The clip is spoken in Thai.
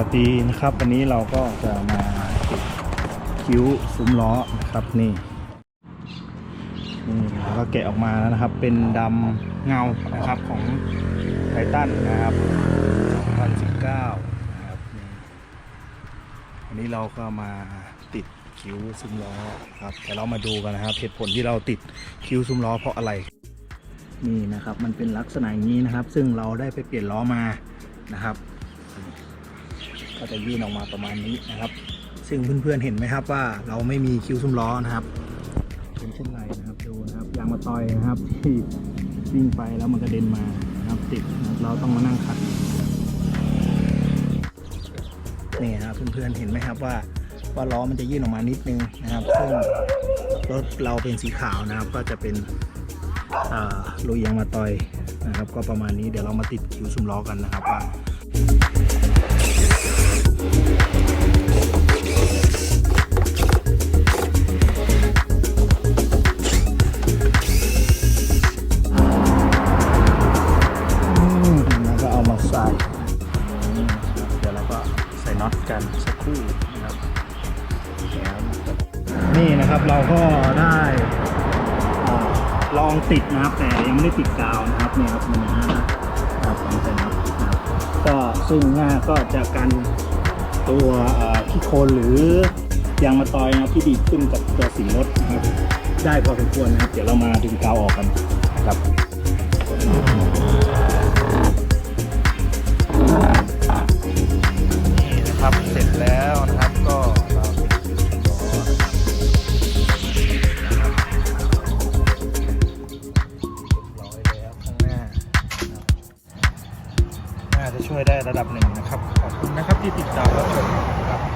วัสดีนะครับ วันนี้เราก็จะมาติดคิ้วซุ้มล้อนะครับนี่นี่แล้วก็แกะออกมาแล้วนะครับ เป็นดำเงานะครับของไททันนะครับ2019นะครับนี่วันนี้เราก็มาติดคิ้วซุ้มล้อครับแต่เรามาดูกันนะครับเหตุผลที่เราติดคิ้วซุ้มล้อเพราะอะไรนี่นะครับ มันเป็นลักษณะอย่างนี้นะครับ ซึ่งเราได้ไปเปลี่ยนล้อมานะครับ ก็จะยื่นออกมาประมาณนี้นะครับ ซึ่งเพื่อนๆเห็นไหมครับว่าเราไม่มีคิ้วซุ้มล้อนะครับ เป็นเช่นไรนะครับดูนะครับยางมาตอยนะครับที่วิ่งไปแล้วมันกระเด็นมานะครับติดเราต้องมานั่งขัดนี่นะครับเพื่อนๆเห็นไหมครับว่าว่าล้อมันจะยื่นออกมานิดนึงนะครับซึ่งรถเราเป็นสีขาวนะครับ ก็จะเป็นลุยยางมาตอยนะครับ ก็ประมาณนี้เดี๋ยวเรามาติดคิ้วซุ้มล้อกันนะครับว่า เดี๋ยวเราก็ใส่น็อตกันสักครู่นะครับนี่นะครับเราก็ได้ลองติดนะครับ แต่ยังไม่ได้ติดกาวนะครับเนี่ยครับมันนะครับลองใส่น็อตนะครับก็ซึ่งหน้าก็จะกันตัวเอ่อขี้โคลนหรือยางมะตอยนะครับที่ดีดขึ้นกับตัวสีรถนะครับ ได้พอสมควรนะครับ เดี๋ยวเรามาดึงกาวออกกันนะครับ จะช่วยได้ระดับหนึ่งนะครับ ขอบคุณนะครับที่ติดตามรับชมครับ